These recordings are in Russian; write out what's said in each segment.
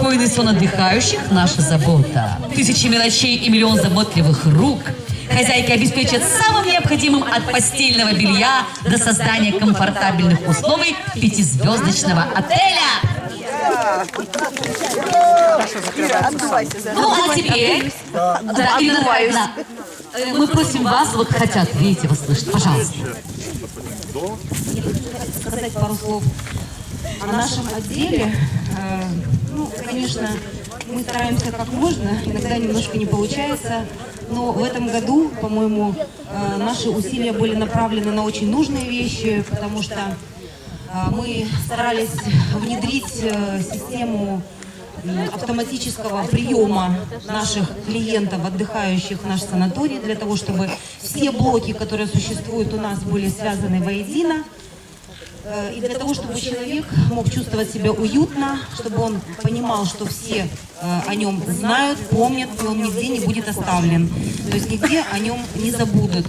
Спокойный сон отдыхающих – наша забота. Тысячи мелочей и миллион заботливых рук. Хозяйки обеспечат самым необходимым от постельного белья до создания комфортабельных условий пятизвездочного отеля. Ну, а теперь, да, Ирина Николаевна, э, мы просим вас, вот хотят, видите, вас слышат, пожалуйста. сказать пару слов о нашем отделе. Ну, конечно, мы стараемся как можно, иногда немножко не получается, но в этом году, по-моему, э, наши усилия были направлены на очень нужные вещи, потому что э, мы старались внедрить э, систему автоматического приема наших клиентов, отдыхающих в наш санаторий, для того, чтобы все блоки, которые существуют у нас, были связаны воедино. Э, И для того, чтобы человек мог чувствовать себя уютно, чтобы он понимал, что все э, о нем знают, помнят, и он нигде не будет оставлен. То есть нигде о нем не забудут.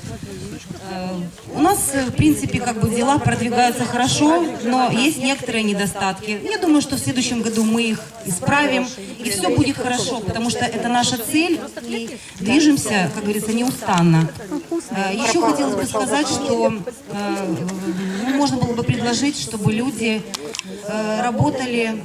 У нас, э, в принципе, как бы дела продвигаются хорошо, но есть некоторые недостатки. Я думаю, что в следующем году мы их исправим, и все будет хорошо, потому что это наша цель, и движемся, как говорится, неустанно. Э, Еще хотелось бы сказать, что э, можно было бы предложить, чтобы люди работали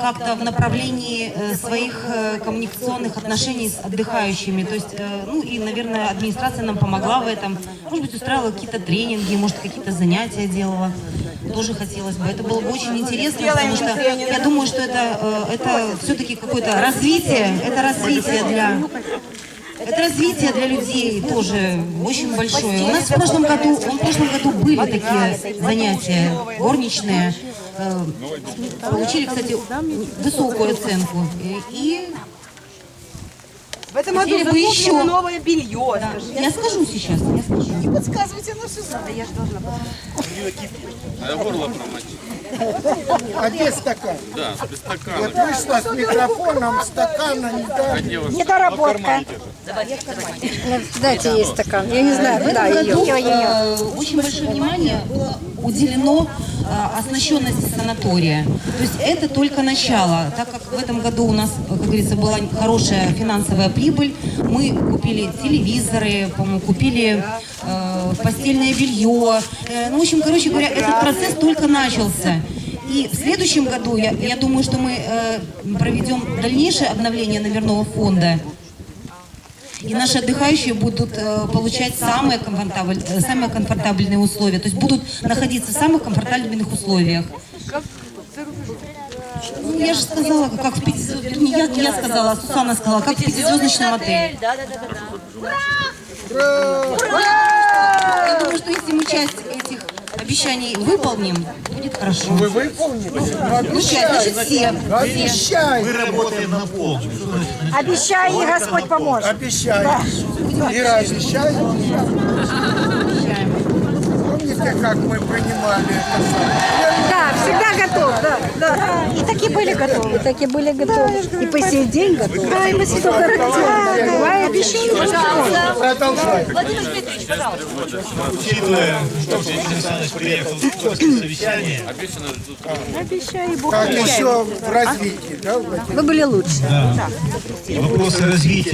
как-то в направлении э, своих э, коммуникационных отношений с отдыхающими. То есть, э, ну и, наверное, администрация нам помогла в этом. Может быть, устраивала какие-то тренинги, может, какие-то занятия делала. Тоже хотелось бы. Это было бы очень интересно, потому что я думаю, что это, это все-таки какое-то развитие, это развитие для это развитие для людей тоже очень большое. У нас в прошлом году, в прошлом году были такие занятия горничные. Э, Получили, кстати, высокую оценку. И В этом году Хотели бы еще. новое белье. да, я скажу сейчас, я скажу. Не подсказывайте, оно все знает. Я же должна А где стакан? Да, без стакана. Вот вышла с микрофоном, стакана не дали. Недоработка. Дайте ей стакан. Я не знаю, куда ее. Э, Очень большое внимание было уделено э, оснащенности санатория. То есть это только начало. Так как в этом году у нас, как говорится, была хорошая финансовая прибыль, мы купили телевизоры, купили э, постельное белье. Э, ну, в общем, короче говоря, этот процесс только начался. И в следующем году, я, я думаю, что мы э, проведем дальнейшее обновление номерного фонда. И наши отдыхающие будут э, получать самые, комфортабель- э, самые комфортабельные условия, то есть будут находиться в самых комфортабельных условиях. Ну, я же сказала, как в пятизвездочном, не я, не я сказала, а Сусанна сказала, как в пятизвездочном отеле. Я думаю, что если мы часть обещаний выполним, будет хорошо. Вы выполнили? Ну, значит, все. Обещай, Обещай, и Господь поможет. обещай. Ира, обещай. Помните, как мы принимали это? Да, всегда да. И таки были готовы. И таки были готовы. И по сей день готовы. Да, и по сей день готовы. Обещание. Продолжай. Учитывая, что Сергей Александрович приехал после совещания, Обещай, Бог Как еще в развитии, да, Владимир? Вы были лучше. вопросы развития